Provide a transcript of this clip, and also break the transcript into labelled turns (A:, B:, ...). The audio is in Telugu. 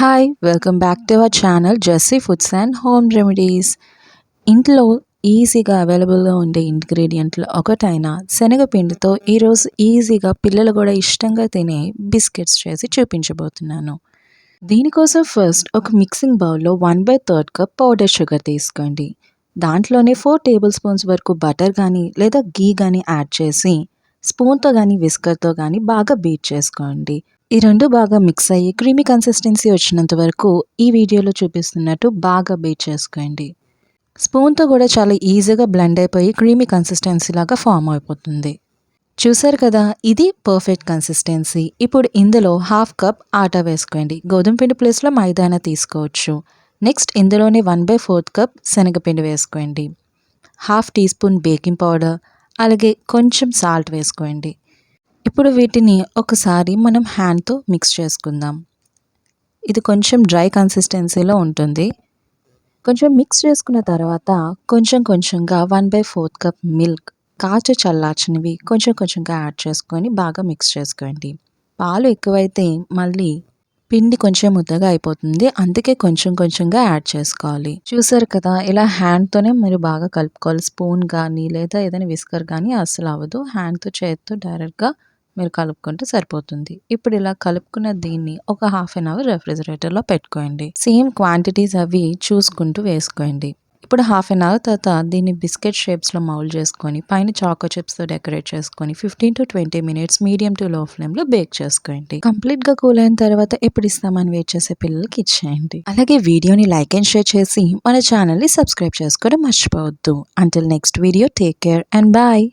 A: Hi welcome back to our channel Jessy foods and home remedies ఇంట్లో ఈజీగా అవైలబుల్గా ఉండే ఇంగ్రీడియంట్లు ఒకటైన శనగపిండితో ఈరోజు ఈజీగా పిల్లలు కూడా ఇష్టంగా తినే బిస్కెట్స్ చేసి చూపించబోతున్నాను. దీనికోసం ఫస్ట్ ఒక మిక్సింగ్ బౌల్లో one by third cup powder sugar తీసుకోండి. దాంట్లోనే ఫోర్ టేబుల్ స్పూన్స్ వరకు బటర్ కానీ లేదా గీ కానీ యాడ్ చేసి స్పూన్తో కానీ విస్కర్తో కానీ బాగా బీట్ చేసుకోండి. ఈ రెండు బాగా మిక్స్ అయ్యి క్రీమీ కన్సిస్టెన్సీ వచ్చినంత వరకు ఈ వీడియోలో చూపిస్తున్నట్టు బాగా బీట్ చేసుకోండి. స్పూన్తో కూడా చాలా ఈజీగా బ్లెండ్ అయిపోయి క్రీమీ కన్సిస్టెన్సీ లాగా ఫామ్ అయిపోతుంది. చూసారు కదా ఇది పర్ఫెక్ట్ కన్సిస్టెన్సీ ఇప్పుడు ఇందులో హాఫ్ కప్ ఆటా వేసుకోండి. గోధుమ పిండి ప్లేస్లో మైదానా తీసుకోవచ్చు. నెక్స్ట్ ఇందులోనే వన్ బై ఫోర్త్ కప్ శనగపిండి వేసుకోండి. Half teaspoon baking powder అలాగే కొంచెం సాల్ట్ వేసుకోండి. ఇప్పుడు వీటిని ఒకసారి మనం హ్యాండ్తో మిక్స్ చేసుకుందాం. ఇది కొంచెం డ్రై కన్సిస్టెన్సీలో ఉంటుంది. కొంచెం మిక్స్ చేసుకున్న తర్వాత కొంచెం కొంచెంగా one by fourth cup milk కాచి చల్లార్చినవి కొంచెం కొంచెంగా యాడ్ చేసుకొని బాగా మిక్స్ చేసుకోండి. పాలు ఎక్కువైతే మళ్ళీ పిండి కొంచెం ముద్దగా అయిపోతుంది. అందుకే కొంచెం కొంచెంగా యాడ్ చేసుకోవాలి. చూసారు కదా ఇలా హ్యాండ్తోనే మీరు బాగా కలుపుకోవాలి. స్పూన్ కానీ లేదా ఏదైనా విస్కర్ కానీ అస్సలు అవ్వదు. హ్యాండ్తో చేతితో డైరెక్ట్గా మీరు కలుపుకుంటే సరిపోతుంది. ఇప్పుడు ఇలా కలుపుకున్న దీన్ని ఒక హాఫ్ అన్ అవర్ రెఫ్రిజిరేటర్లో పెట్టుకోండి. సేమ్ క్వాంటిటీస్ అవి చూసుకుంటూ వేసుకోండి. ఇప్పుడు హాఫ్ అన్ అవర్ తర్వాత దీన్ని బిస్కెట్ షేప్స్లో మౌల్డ్ చేసుకొని పైన చాకో చిప్స్తో డెకరేట్ చేసుకొని fifteen to twenty minutes medium to low ఫ్లేమ్లో బేక్ చేసుకోండి. కంప్లీట్గా కూల్ అయిన తర్వాత ఎప్పుడు ఇస్తామని వెయిట్ చేసే పిల్లలకి ఇచ్చేయండి. అలాగే వీడియోని లైక్ అండ్ షేర్ చేసి మన ఛానల్ని సబ్స్క్రైబ్ చేసుకోవడం మర్చిపోవద్దు. Until next video take care and bye